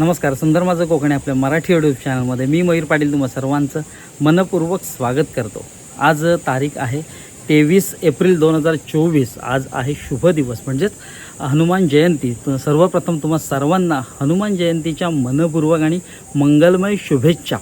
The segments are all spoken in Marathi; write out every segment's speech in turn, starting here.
नमस्कार सुंदर माझं कोकणी आपल्या मराठी यूट्यूब चॅनलमध्ये मी मयूर पाटील तुम्हा सर्वांचं मनपूर्वक स्वागत करतो. आज तारीख आहे तेवीस एप्रिल दोन हजार चोवीस. आज आहे शुभ दिवस. म्हणजेच हनुमान जयंती. सर्वप्रथम तुम्हा सर्वांना हनुमान जयंतीच्या मनपूर्वक आणि मंगलमय शुभेच्छा.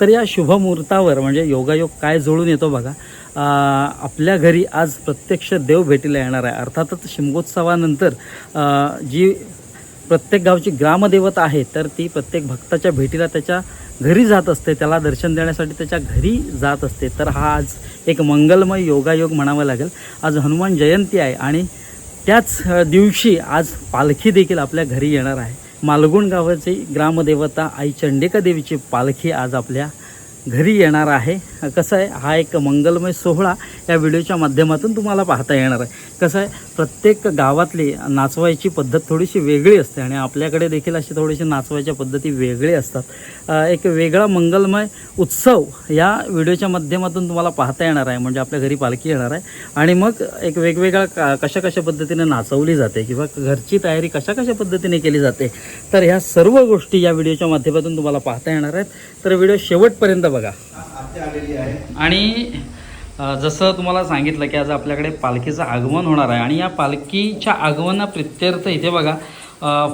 तर या शुभमुहूर्तावर म्हणजे योगायोग काय जुळून येतो बघा. आपल्या घरी आज प्रत्यक्ष देव भेटीला येणार आहे. अर्थातच शिमगोत्सवानंतर जी प्रत्येक गावची ग्रामदेवता आहे तर ती प्रत्येक भक्ताच्या भेटीला त्याच्या घरी जात असते. त्याला दर्शन देण्यासाठी त्याच्या घरी जात असते. तर हा आज एक मंगलमय योगायोग म्हणावा लागेल. आज हनुमान जयंती आहे आणि त्याच दिवशी आज पालखी देखील आपल्या घरी येणार आहे. मालगुण गावाची ग्रामदेवता आई चंडिका देवीची पालखी आज आपल्या घरी येणार आहे. कसं आहे हा एक मंगलमय सोहळा या व्हिडिओच्या माध्यमातून तुम्हाला पाहता येणार आहे. कसं आहे प्रत्येक गावातली नाचवायची पद्धत थोडीशी वेगळी असते आणि आपल्याकडे देखील अशी थोडीशी नाचवायच्या पद्धती वेगळी असतात. एक वेगळा मंगलमय उत्सव या व्हिडिओच्या माध्यमातून तुम्हाला पाहता येणार आहे. म्हणजे आपल्या घरी पालखी येणार आहे. आणि मग एक वेगवेगळ्या का कशा कशा पद्धतीने नाचवली जाते किंवा घरची तयारी कशा कशा पद्धतीने केली जाते. तर ह्या सर्व गोष्टी या व्हिडिओच्या माध्यमातून तुम्हाला पाहता येणार आहेत. तर व्हिडिओ शेवटपर्यंत बघा. आणि जसं तुम्हाला सांगितलं की आज आपल्याकडे पालखीचं आगमन होणार आहे आणि या पालखीच्या आगमना प्रित्यर्थ इथे बघा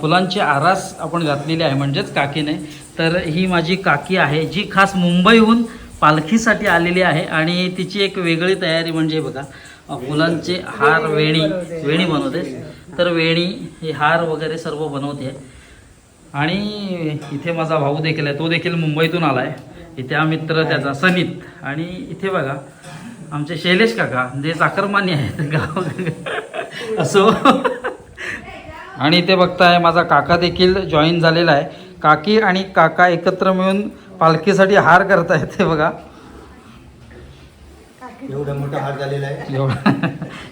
फुलांची आरास आपण घातलेली आहे. म्हणजेच काकीने तर ही माझी काकी आहे जी खास मुंबईहून पालखीसाठी आलेली आहे. आणि तिची एक वेगळी तयारी म्हणजे बघा फुलांचे हार वेणी वेणी बनवते. तर वेणी हे हार वगैरे सर्व बनवते. आणि इथे माझा भाऊ देखील आहे तो देखील मुंबईतून आला आहे इथे हा मित्र त्याचा सनीत. आणि इथे बघा आमचे शैलेश काका जे चाकरमान्य आहेत गाव असो. आणि इथे बघताय माझा काका देखील जॉईन झालेला आहे. काकी आणि काका एकत्र मिळून पालखीसाठी हार करतायत ते बघा. एवढा मोठा हार झालेला आहे. एवढा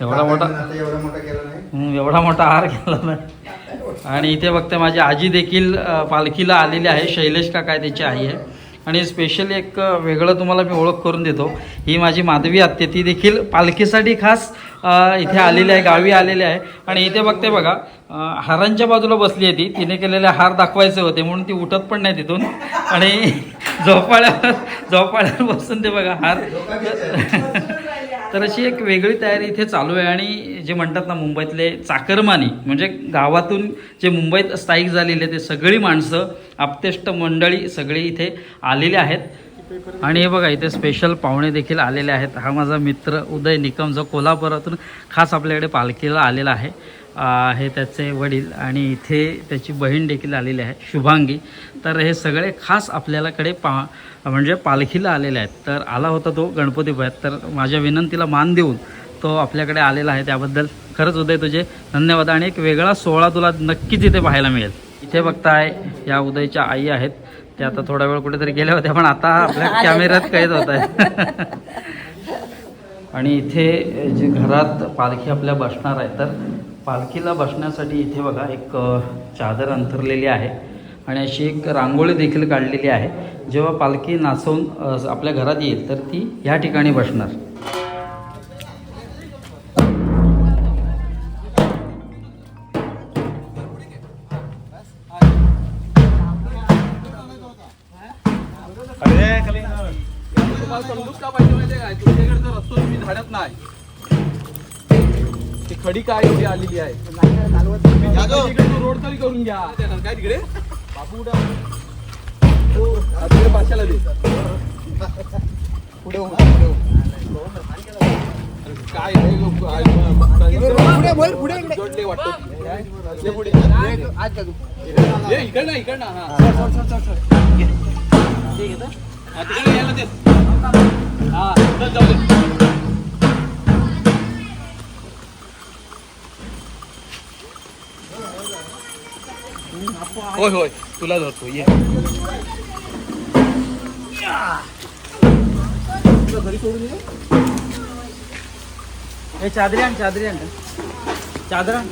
एवढा मोठा एवढा मोठा केला नाही. एवढा मोठा हार केला नाही. आणि इथे बघते माझी आजी देखील पालखीला आलेली आहे. शैलेश का काय त्याची आई आहे. आणि स्पेशली एक वेगळं तुम्हाला मी ओळख करून देतो. ही माझी माधवी आत्ते ती देखील पालखीसाठी खास इथे आलेली आहे गावी आलेली आहे. आणि इथे बघते बघा हारांच्या बाजूला बसली आहे ती. तिने केलेले हार दाखवायचे होते म्हणून ती उठत पण नाही तिथून. आणि झोपाळ्यावर झोपाळ्यावर बसून ते बघा हार. तर अशी एक वेगळी तयारी इथे चालू आहे आणि जे म्हणतात ना मुंबईतले चाकरमानी म्हणजे गावातून जे मुंबईत स्थायिक झालेले ते सगळी माणसं आपतेष्ट मंडळी सगळी इथे आलेले आहेत. आणि हे बघा इथे स्पेशल पाहुणे देखील आलेले आहेत. हा माझा मित्र उदय निकम जो कोल्हापुरातून खास आपल्याकडे पालखीला आलेला आहे. हे त्याचे वडील आणि इथे त्याची बहीण देखील आलेली आहे शुभांगी. तर हे सगळे खास आपल्याकडे पा म्हणजे पालखीला आलेले आहेत. तर आला होता तो गणपती तर माझ्या विनंतीला मान देऊन तो आपल्याकडे आलेला आहे त्याबद्दल खरंच उदय तुझे धन्यवाद. आणि एक वेगळा सोहळा तुला नक्कीच इथे पाहायला मिळेल. इथे बघताय या उदयच्या आई आहेत. त्या आता थोडा वेळ कुठेतरी गेल्या होत्या पण आता आपल्या कॅमेऱ्यात कैद होत आहे आणि इथे जे घरात पालखी आपल्या बसणार आहे तर पालखीला बसण्यासाठी इथे बघा एक चादर अंथरलेली आहे आणि अशी एक रांगोळी देखील काढलेली आहे. जेव्हा पालखी नाचवून आपल्या घरात येईल तर ती ह्या ठिकाणी बसणार. तुम्हाला समजूत का पाहिजे माहितीये काय? तुमच्याकडचा रस्तो तुम्ही झाडत नाही. ती खडी काय एवढी आलेली आहे? रोड तरी करून घ्या. काय तिकडे? बापू कुठे हो, पाशाला दे. पुढे पुढे. काय जोडले वाटतं. पुढे. ये इकडनं इकडनं हा. हा, तिकडे यायला दे हा चल जाऊ दे. होय होय. तुला धरतो ये. हे चादरी आण चादरी आण. चादर आण.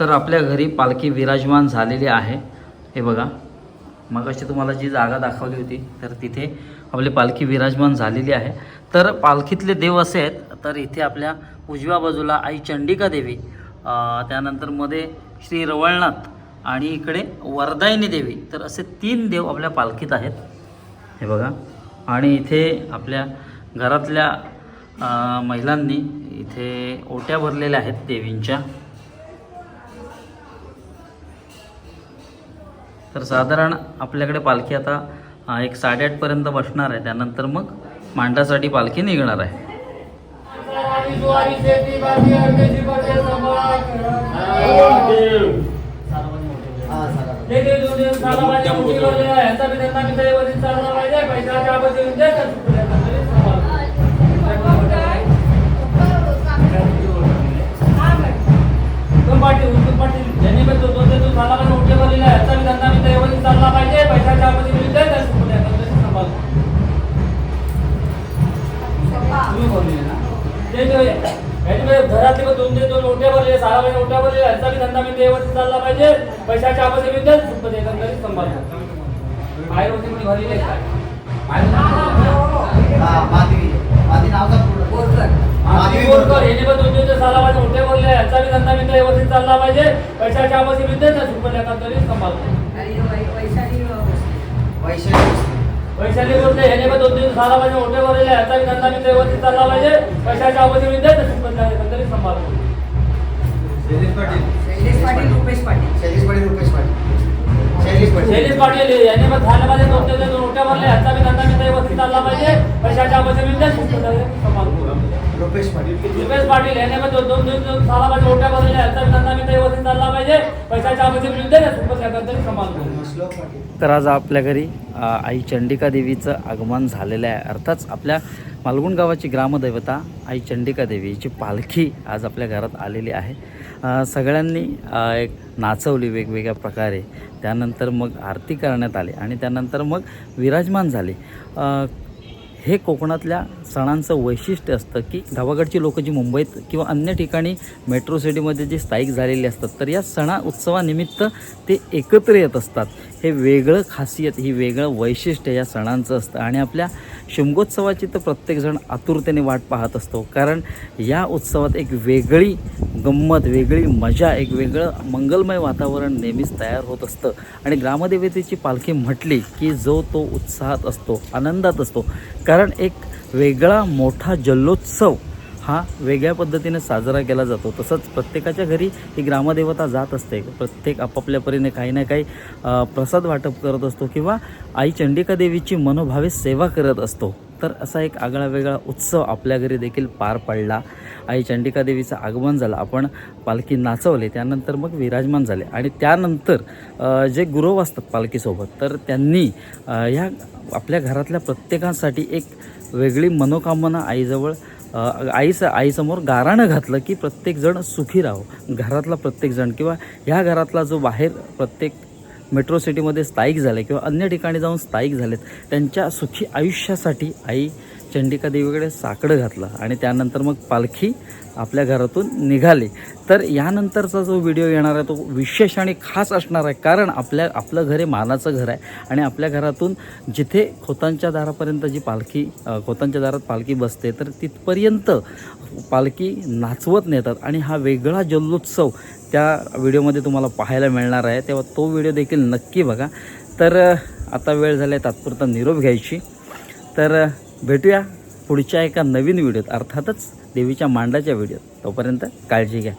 तर आपल्या घरी पालखी विराजमान झालेली आहे. हे बघा. मग अशी तुम्हाला जी जागा दाखवली होती तर तिथे आपली पालखी विराजमान झालेली आहे. तर पालखीतले देव असे आहेत तर इथे आपल्या उजव्या बाजूला आई चंडिका देवी त्यानंतरमध्ये श्री रवळनाथ आणि इकडे वरदायिनी देवी. तर असे तीन देव आपल्या पालखीत आहेत. हे बघा. आणि इथे आपल्या घरातल्या महिलांनी इथे ओट्या भरलेल्या आहेत देवींच्या. तर साधारण आपल्याकडे पालखी आता एक साडेआठपर्यंत बसणार आहे. त्यानंतर मग मांडासाठी पालखी निघणार आहे. हा चालला पाहिजे. पैशाच्या आवाज विरुद्ध सुपत एकंदरीत सांभाळतो वैशाली पैशाने बोलते याने पण दोन दोन साला माझे ओटे भरले यांचा धंदा मित्र व्यवस्थित चालला पाहिजे. पैशाच्या आवाज विरुद्ध सुपत एकंदरीत सांभाळतो शैलेश पाटील. शैलेश पाटील रुपेश पाटील. शैलेश पाटील रुपेश पाटील. शैलेश पाटील याने पण झालं बी धंदा मित्र व्यवस्थित चालला पाहिजे. पैशाच्या रुपेश पाटील. रुपेश पाटील याने पण दोन दोन दोन भरलेल्या यांचा बी धंदा मित्र व्यवस्थित चालला पाहिजे. पैशाच्या तर आज आपल्या घरी आई चंडिका देवीचं आगमन झालेलं आहे. अर्थात आपल्या मालगुण गावाची ग्रामदैवता आई चंडिका देवी हिची पालखी आज आपल्या घरात आलेली आहे. सगळ्यांनी एक नाचवली वेगवेगळ्या प्रकारे. त्यानंतर मग आरती करण्यात आली आणि त्यानंतर मग विराजमान झाले. हे कोकणातल्या सणांचं वैशिष्ट्य असतं की गावाकडची लोकं जी मुंबईत किंवा अन्य ठिकाणी मेट्रो सिटीमध्ये जी स्थायिक झालेली असतात तर या सणा उत्सवानिमित्त ते एकत्र येत असतात. हे वेगळं खासियत ही वेगळं वैशिष्ट्य या सणांचं असतं. आणि आपल्या शिमगोत्सवाची तर प्रत्येकजण आतुरतेने वाट पाहत असतो. कारण या उत्सवात एक वेगळी गंमत वेगळी मजा एक वेगळं मंगलमय वातावरण नेहमीच तयार होत असतं. आणि ग्रामदेवतेची पालखी म्हटली की जो तो उत्साहात असतो आनंदात असतो. कारण एक वेगळा मोठा जल्लोत्सव हा वेगळ्या पद्धतीने साजरा केला जातो. तसंच प्रत्येकाच्या घरी ही ग्रामदेवता जात असते. प्रत्येक आपापल्या परीने काही ना काही प्रसाद वाटप करत असतो किंवा आई चंडिका देवीची मनोभावे सेवा करत असतो. तर असा एक आगळा वेगळा उत्सव आपल्या घरी देखील पार पडला. आई चंडिका देवीचं आगमन झालं. आपण पालखी नाचवली त्यानंतर मग विराजमान झाले. आणि त्यानंतर जे गुरव असतात पालखीसोबत तर त्यांनी ह्या आपल्या घरातल्या प्रत्येकासाठी एक वेगळी मनोकामना आईजवळ आईस आईसमोर गाराणं घातलं की प्रत्येकजण सुखी राहो. घरातला प्रत्येकजण किंवा ह्या घरातला जो बाहेर प्रत्येक मेट्रो सिटीमध्ये स्थायिक झाले किंवा अन्य ठिकाणी जाऊन स्थायिक झालेत त्यांच्या सुखी आयुष्यासाठी आई चंडिका देवीकडे साकडं घातलं आणि त्यानंतर मग पालखी आपल्या घरातून निघाली. तर यानंतरचा जो व्हिडिओ येणार आहे तो विशेष आणि खास असणार आहे कारण आपल्या आपलं घर हे मानाचं घर आहे आणि आपल्या घरातून जिथे खोतांच्या दारापर्यंत जी पालखी खोतांच्या दारात पालखी बसते तर तिथपर्यंत पालखी नाचवत नेतात. आणि हा वेगळा जल्लोत्सव त्या व्हिडिओमध्ये तुम्हाला पाहायला मिळणार आहे. तेव्हा तो व्हिडिओ देखील नक्की बघा. तर आता वेळ झाला आहे तात्पुरता निरोप घ्यायची. तर भेटूया पुढच्या एका नवीन व्हिडिओत अर्थातच देवीच्या मांडाच्या व्हिडिओत. तोपर्यंत काळजी घ्या.